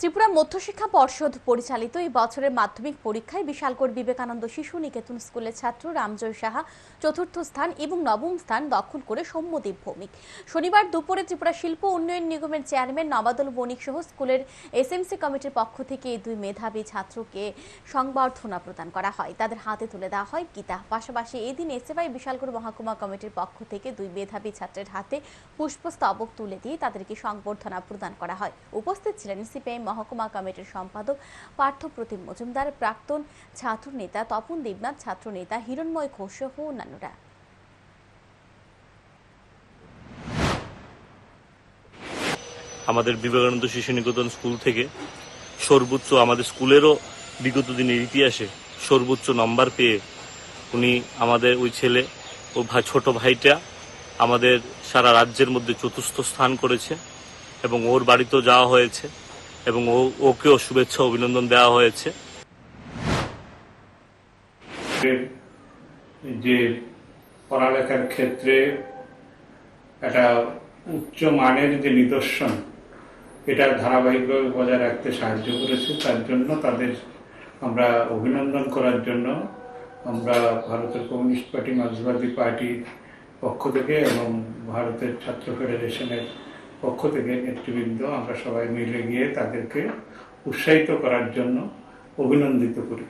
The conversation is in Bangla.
ত্রিপুরা মধ্যশিক্ষা পর্ষদ পরিচালিত এই বছরের মাধ্যমিক পরীক্ষায় বিশালগড় বিবেকানন্দ শিশু নিকেতন স্কুলের ছাত্র রামজয় সাহা চতুর্থ স্থান এবং নবম স্থান দখল করে সৌম্যদীপ ভৌমিক। শনিবার দুপুরে ত্রিপুরা শিল্প উন্নয়ন নিগমের চেয়ারম্যান নবাদল বণিক সহ স্কুলের এসএমসি কমিটির পক্ষ থেকে এই দুই মেধাবী ছাত্রকে সংবর্ধনা প্রদান করা হয়। তাদের হাতে তুলে দেওয়া হয় গীতা। পাশাপাশি এদিন এসএফআই বিশালগড় মহকুমা কমিটির পক্ষ থেকে দুই মেধাবী ছাত্রের হাতে পুষ্পস্তবক তুলে দিয়ে তাদেরকে সংবর্ধনা প্রদান করা হয়। উপস্থিত ছিলেন সিপিআই মহকুমা কমিটির সম্পাদক পার্থপ্রতিম মজুমদার, প্রাক্তন ছাত্র নেতা তপন দেবনাথ ছাত্র নেতা হিরণময় ঘোষ সহ অন্যান্যরা। আমাদের বিবেকানন্দ শিশু নিকেতন স্কুল থেকে সর্বোচ্চ আমাদের স্কুলেরও বিগত দিনের ইতিহাসে সর্বোচ্চ নম্বর পেয়ে উনি আমাদের ওই ছেলে ও ভাই ছোট ভাইটা আমাদের সারা রাজ্যের মধ্যে চতুর্থ স্থান করেছে এবং ওর বাড়িতেও যাওয়া হয়েছে। এবং ওকেও শুভেচ্ছা অভিনন্দন দেওয়া হয়েছে। যে পড়ালেখার ক্ষেত্রে একটা উচ্চ মানের যে নিদর্শন, এটা ধারাবাহিকভাবে বজায় রাখতে সাহায্য করেছে, তার জন্য তাদের আমরা অভিনন্দন করার জন্য আমরা ভারতের কমিউনিস্ট পার্টি, মার্ক্সবাদী পার্টির পক্ষ থেকে এবং ভারতের ছাত্র ফেডারেশনের পক্ষ থেকে নেতৃবৃন্দ আমরা সবাই মিলে গিয়ে তাদেরকে উৎসাহিত করার জন্য অভিনন্দিত করি।